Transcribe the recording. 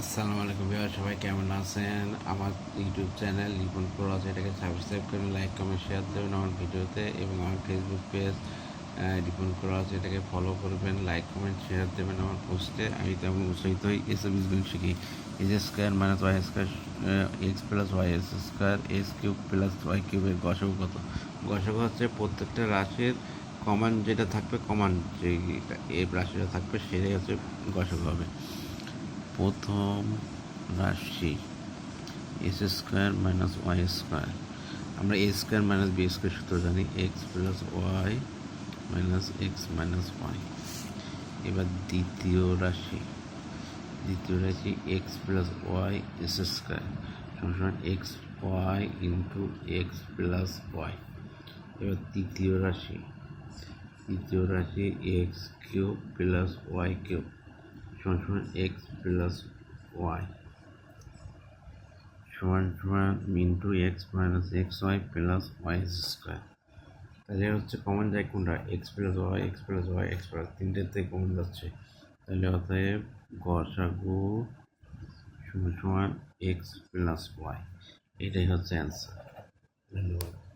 আসসালামু আলাইকুম বিহার সবাই কেমন আছেন? আমার ইউটিউব চ্যানেল লিপন আছে এটাকে সাবস্ক্রাইব করবেন লাইক কমেন্ট শেয়ার দেবেন আমার ভিডিওতে এবং আমার ফেসবুক পেজ লিপন আছে এটাকে ফলো করবেন লাইক কমেন্ট শেয়ার দেবেন আমার পোস্টে আমি তেমন উৎসাহিত হই এসে বিজগুলো শিখি। S square minus Y square X plus Y S square S cube plus Y কিউবের গসক কত? গসক হচ্ছে প্রত্যেকটা রাশির কমান যেটা থাকবে কমান যে এ রাশিটা থাকবে, সেটাই হচ্ছে গসক হবে। প্রথম রাশি S square minus Y square আমরা A square minus B square সূত্র জানি X plus Y minus X minus Y এবার দ্বিতীয় রাশি দ্বিতীয় রাশি X plus Y S square সমান X Y into X plus Y এবার তৃতীয় রাশি তৃতীয় রাশি X cube plus Y cube সমান সমান এক্স প্লাস ওয়াই সমান সমান into X minus X Y plus Y square তাহলে হচ্ছে কমন যায় কোনটা? X plus Y X plus Y X plus তিনটের থেকে কমন যাচ্ছে। তাহলে অতএব গসাগু সমান সমান এক্স প্লাস ওয়াই এটাই হচ্ছে অ্যান্সার ধন্যবাদ।